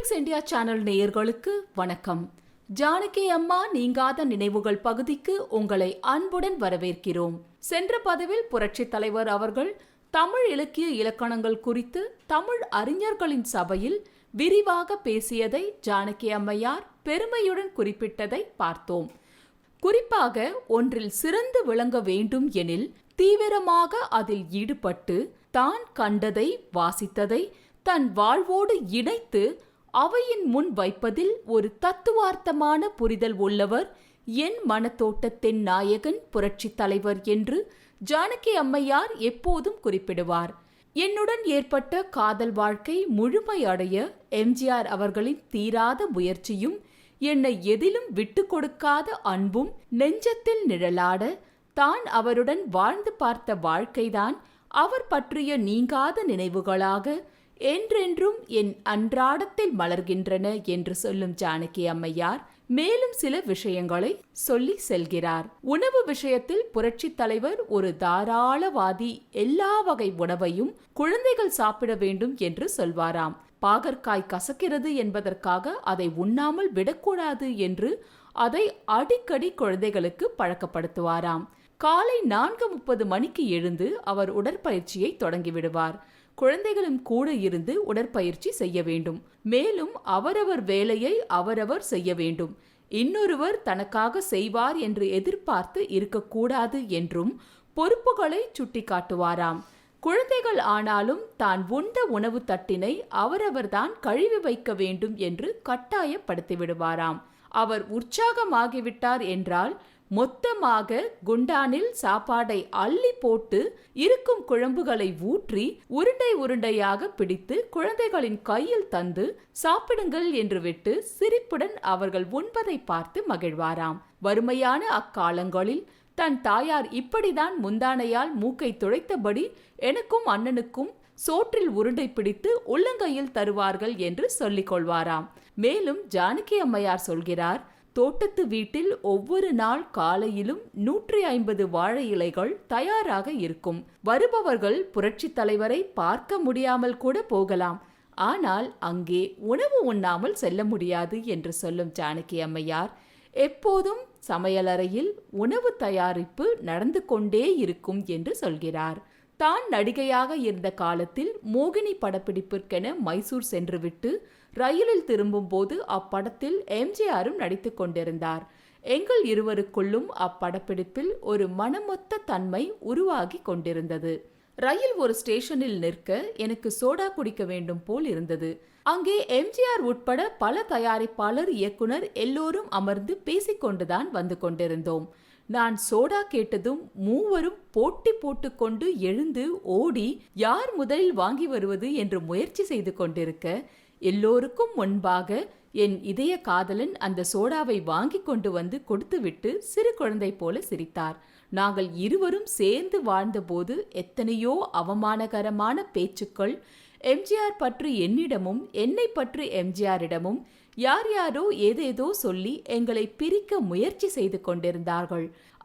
Clicks India channel நேயர்களுக்கு வணக்கம். ஜானகி அம்மா நீங்காத நினைவுகள் பகுதிக்கு உங்களை அன்புடன் வரவேற்கிறோம். சென்ற பதவியில் புரட்சித் தலைவர் அவர்கள் தமிழ் இலக்கிய இலக்கணங்கள் குறித்து தமிழ் அறிஞர்களின் சபையில் விரிவாக பேசியதை ஜானகி அம்மையார் பெருமையுடன் குறிப்பிட்டதை பார்த்தோம். குறிப்பாக ஒன்றில் சிறந்து விளங்க வேண்டும் எனில் தீவிரமாக அதில் ஈடுபட்டு தான் கண்டதை வாசித்ததை தன் வாழ்வோடு இணைத்து அவையின் முன் வைப்பதில் ஒரு தத்துவார்த்தமான புரிதல் உள்ளவர் என் மனத்தோட்டத்தின் நாயகன் புரட்சித் தலைவர் என்று ஜானகி அம்மையார் எப்போதும் குறிப்பிடுவார். என்னுடன் ஏற்பட்ட காதல் வாழ்க்கை முழுமையடைய எம்ஜிஆர் அவர்களின் தீராத முயற்சியும் என்னை எதிலும் விட்டு கொடுக்காத அன்பும் நெஞ்சத்தில் நிழலாட தான் அவருடன் வாழ்ந்து பார்த்த வாழ்க்கைதான் அவர் பற்றிய நீங்காத நினைவுகளாக என்றென்றும் என் அன்றாடத்தில் மலர்கின்றன என்று சொல்லும் ஜானகி அம்மையார் மேலும் சில விஷயங்களை சொல்லி செல்கிறார். உணவு விஷயத்தில் புரட்சித் தலைவர் ஒரு தாராளவாதி எல்லா வகை உணவையும் குழந்தைகள் சாப்பிட வேண்டும் என்று சொல்வாராம். பாகற்காய் கசக்கிறது என்பதற்காக அதை உண்ணாமல் விடக்கூடாது என்று அதை அடிக்கடி குழந்தைகளுக்கு பழக்கப்படுத்துவாராம். காலை நான்கு முப்பது மணிக்கு எழுந்து அவர் உடற்பயிற்சியை தொடங்கிவிடுவார் குழந்தைகளும் கூட இருந்து உடற்பயிற்சி செய்ய வேண்டும். மேலும் அவரவர் வேலையை அவரவர் செய்ய வேண்டும். இன்னொருவர் தனக்காக செய்வார் என்று எதிர்பார்த்து இருக்கக்கூடாது என்றும் பொறுப்புகளை சுட்டிக்காட்டுவாராம். குழந்தைகள் ஆனாலும் தான் உண்ட உணவு தட்டினை அவரவர்தான் கழுவி வைக்க வேண்டும் என்று கட்டாயப்படுத்தி விடுவாராம் அவர் உற்சாகமாகிவிட்டார் என்றால் மொத்தமாக குண்டானில் சாப்பாடை அள்ளி போட்டு இருக்கும் குழம்புகளை ஊற்றி உருண்டை உருண்டையாக பிடித்து குழந்தைகளின் கையில் தந்து சாப்பிடுங்கள் என்று விட்டு சிரிப்புடன் அவர்கள் உண்பதை பார்த்து மகிழ்வாராம். வறுமையான அக்காலங்களில் தன் தாயார் இப்படிதான் முந்தானையால் மூக்கை துளைத்தபடி எனக்கும் அண்ணனுக்கும் சோற்றில் உருண்டை பிடித்து உள்ளங்கையில் தருவார்கள் என்று சொல்லிக் கொள்வாராம். மேலும் ஜானகி அம்மையார் சொல்கிறார் தோட்டத்து வீட்டில் ஒவ்வொரு நாள் காலையிலும் நூற்றி ஐம்பது வாழை இலைகள் தயாராக இருக்கும். வருபவர்கள் புரட்சித் தலைவரை பார்க்க முடியாமல் கூட போகலாம். ஆனால் அங்கே உணவு உண்ணாமல் செல்ல முடியாது என்று சொல்லும் ஜானகி அம்மையார் எப்போதும் சமையலறையில் உணவு தயாரிப்பு நடந்து கொண்டே இருக்கும் என்று சொல்கிறார். தான் நடிகையாக இருந்த காலத்தில் மோகினி படப்பிடிப்பிற்கென மைசூர் சென்றுவிட்டு ரயிலில் திரும்பும்போது அப்படத்தில் எம்ஜிஆரும் நடித்து கொண்டிருந்தார். எங்கள் இருவருக்குள்ளும் அப்படப்பிடிப்பில் ஒரு மனமொத்த தன்மை உருவாகி கொண்டிருந்தது. ரயில் ஒரு ஸ்டேஷனில் நிற்க எனக்கு சோடா குடிக்க வேண்டும் போல் இருந்தது. அங்கே எம்ஜிஆர் உட்பட பல தயாரிப்பாளர் இயக்குனர் எல்லோரும் அமர்ந்து பேசிக்கொண்டுதான் வந்து கொண்டிருந்தோம். நான் சோடா கேட்டதும் மூவரும் போட்டி போட்டுக்கொண்டு எழுந்து ஓடி யார் முதலில் வாங்கி வருவது? என்று முயற்சி செய்து கொண்டிருக்க எல்லோருக்கும் முன்பாக என் இதய காதலன் அந்த சோடாவை வாங்கி கொண்டு வந்து கொடுத்துவிட்டு சிறு குழந்தை போல சிரித்தார். நாங்கள் இருவரும் சேர்ந்து வாழ்ந்தபோது எத்தனையோ அவமானகரமான பேச்சுக்கள் எம்ஜிஆர் பற்றி என்னிடமும் என்னை பற்றி எம்ஜிஆரிடமும் யார் யாரோ ஏதேதோ சொல்லி எங்களை பிரிக்க முயற்சி செய்து கொண்டிருந்தார்கள்.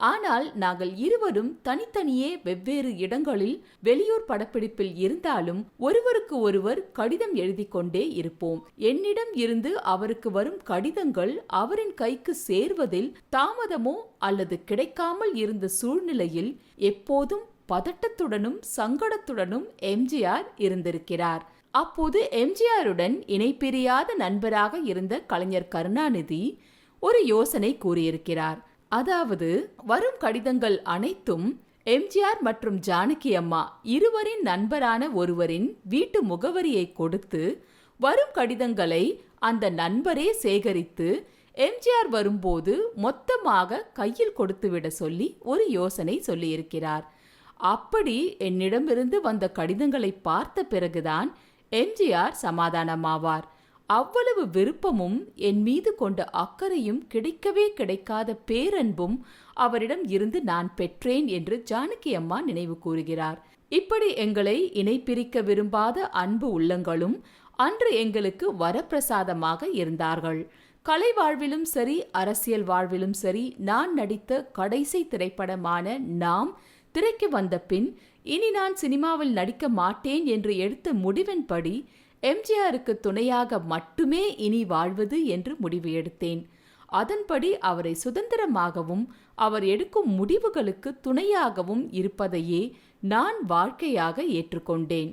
ஆனால் நாங்கள் இருவரும் தனித்தனியே வெவ்வேறு இடங்களில் வெளியூர் படப்பிடிப்பில் இருந்தாலும் ஒருவருக்கு ஒருவர் கடிதம் எழுதி கொண்டே இருப்போம். என்னிடம் இருந்து அவருக்கு வரும் கடிதங்கள் அவரின் கைக்கு சேர்வதில் தாமதமோ அல்லது கிடைக்காமல் இருந்த சூழ்நிலையில் எப்போதும் பதட்டத்துடனும் சங்கடத்துடனும் எம்ஜிஆர் இருந்திருக்கிறார். அப்போது எம்ஜிஆருடன் இணைப்பிரியாத நண்பராக இருந்த கலைஞர் கருணாநிதி ஒரு யோசனை கூறியிருக்கிறார். அதாவது வரும் கடிதங்கள் அனைத்தும் எம்ஜிஆர் மற்றும் ஜானகி அம்மா இருவரின் நண்பரான ஒருவரின் வீட்டு முகவரியை கொடுத்து வரும் கடிதங்களை அந்த நண்பரே சேகரித்து எம்ஜிஆர் வரும்போது மொத்தமாக கையில் கொடுத்துவிட சொல்லி ஒரு யோசனை சொல்லியிருக்கிறார். அப்படி என்னிடமிருந்து வந்த கடிதங்களை பார்த்த பிறகுதான் எம்ஜிஆர் சமாதானமாவார். அவ்வளவு விருப்பமும் என் மீது கொண்ட அக்கறையும் கிடைக்கவே கிடைக்காத பேரன்பும் அவரிடம் இருந்து நான் பெற்றேன் என்று ஜானகி அம்மா நினைவு கூறுகிறார். இப்படி எங்களை இணைப்பிரிக்க விரும்பாத அன்பு உள்ளங்களும் அன்று எங்களுக்கு வரப்பிரசாதமாக இருந்தார்கள். கலை வாழ்விலும் சரி அரசியல் வாழ்விலும் சரி நான் நடித்த கடைசி திரைப்படமான நாம் திரைக்கு வந்த பின் இனி நான் சினிமாவில் நடிக்க மாட்டேன் என்று எடுத்த முடிவின்படி எம்ஜிஆருக்கு துணையாக மட்டுமே இனி வாழ்வது என்று முடிவு எடுத்தேன். அதன்படி அவரை சுதந்திரமாகவும் அவர் எடுக்கும் முடிவுகளுக்கு துணையாகவும் இருப்பதையே நான் வாழ்க்கையாக ஏற்றுக்கொண்டேன்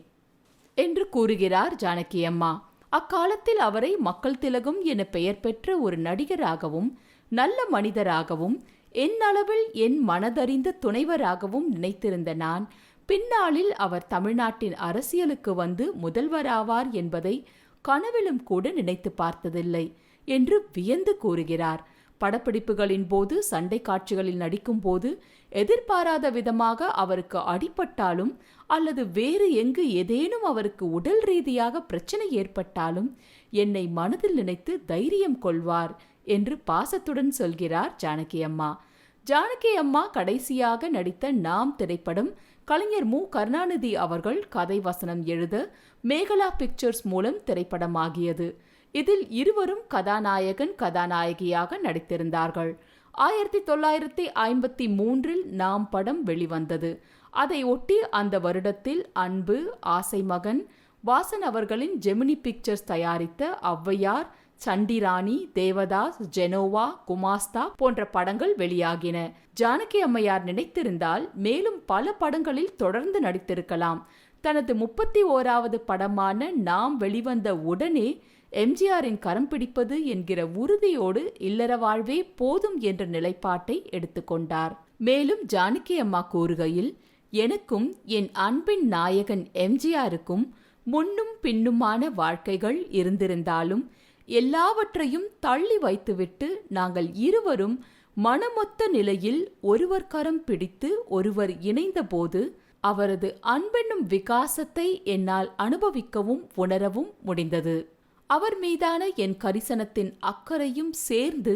என்று கூறுகிறார் ஜானகி அம்மா. அக்காலத்தில் அவரை மக்கள் திலகம் என பெயர் பெற்ற ஒரு நடிகராகவும் நல்ல மனிதராகவும் என் அளவில் என் மனதறிந்த துணைவராகவும் நினைத்திருந்த நான் பின்னாளில் அவர் தமிழ்நாட்டின் அரசியலுக்கு வந்து முதல்வராவார் என்பதை கனவிலும் கூட நினைத்து பார்த்ததில்லை என்று வியந்து கூறுகிறார். படப்பிடிப்புகளின் போது சண்டை காட்சிகளில் நடிக்கும் போது எதிர்பாராத விதமாக அவருக்கு அடிபட்டாலும் அல்லது வேறு எங்கு ஏதேனும் அவருக்கு உடல் ரீதியாக பிரச்சனை ஏற்பட்டாலும் என்னை மனதில் நினைத்து தைரியம் கொள்வார் என்று பாசத்துடன் சொல்கிறார் ஜானகி அம்மா ஜானகி அம்மா கடைசியாக நடித்த நாம் திரைப்படம் கலைஞர் மு. கருணாநிதி அவர்கள் கதை வசனம் எழுத மேகலா பிக்சர்ஸ் மூலம் திரைப்படமாகியது. இதில் இருவரும் கதாநாயகன் கதாநாயகியாக நடித்திருந்தார்கள். ஆயிரத்தி தொள்ளாயிரத்தி ஐம்பத்தி மூன்றில் நாம் படம் வெளிவந்தது. அதை ஒட்டி அந்த வருடத்தில் அன்பு ஆசை மகன் வாசன் அவர்களின் ஜெமினி பிக்சர்ஸ் தயாரித்த ஔவையார் சண்டிராணி தேவதாஸ் ஜெனோவா குமாஸ்தா போன்ற படங்கள் வெளியாகின. ஜானகி அம்மையார் நினைத்திருந்தால் மேலும் பல படங்களில் தொடர்ந்து நடித்திருக்கலாம். தனது முப்பத்தி ஓராவது படமான நாம் வெளிவந்த உடனே எம்ஜிஆரின் கரம் பிடிப்பது என்கிற உறுதியோடு இல்லற வாழ்வே போதும் என்ற நிலைப்பாட்டை எடுத்துக்கொண்டார் மேலும் ஜானகி அம்மா கூறுகையில் எனக்கும் என் அன்பின் நாயகன் எம்ஜிஆருக்கும் முன்னும் பின்னுமான வாழ்க்கைகள் இருந்திருந்தாலும் எல்லாவற்றையும் தள்ளி வைத்துவிட்டு நாங்கள் இருவரும் மனமொத்த நிலையில் ஒருவர் கரம் பிடித்து ஒருவர் இணைந்தபோது அவரது அன்பென்னும் விகாசத்தை என்னால் அனுபவிக்கவும் உணரவும் முடிந்தது. அவர் மீதான என் கரிசனத்தின் அக்கறையும் சேர்ந்து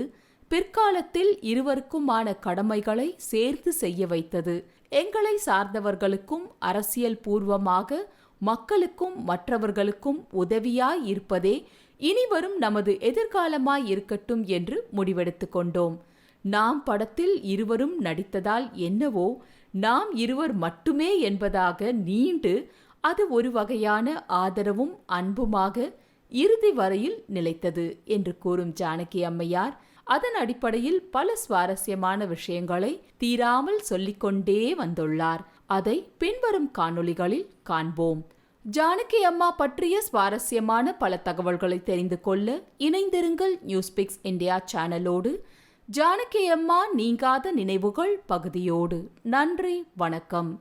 பிற்காலத்தில் இருவருக்குமான கடமைகளை சேர்த்து செய்ய வைத்தது. எங்களை சார்ந்தவர்களுக்கும் அரசியல் பூர்வமாக மக்களுக்கும் மற்றவர்களுக்கும் உதவியாய் இருப்பதே இனிவரும் நமது எதிர்காலமாய் இருக்கட்டும் என்று முடிவெடுத்து கொண்டோம். நாம் படத்தில் இருவரும் நடித்ததால் என்னவோ நாம் இருவர் மட்டுமே என்பதாக நீண்டு அது ஒரு வகையான ஆதரவும் அன்புமாக இறுதி வரையில் நிலைத்தது என்று கூறும் ஜானகி அம்மையார் அதன் அடிப்படையில் பல சுவாரஸ்யமான விஷயங்களை தீராமல் சொல்லிக்கொண்டே வந்துள்ளார். அதை பின்வரும் காணொளிகளில் காண்போம். ஜானகி அம்மா பற்றிய சுவாரஸ்யமான பல தகவல்களை தெரிந்து கொள்ள இணைந்திருங்கள் நியூஸ்பிக்ஸ் இந்தியா சேனலோடு. ஜானகி அம்மா நீங்காத நினைவுகள் பகுதியோடு. நன்றி வணக்கம்.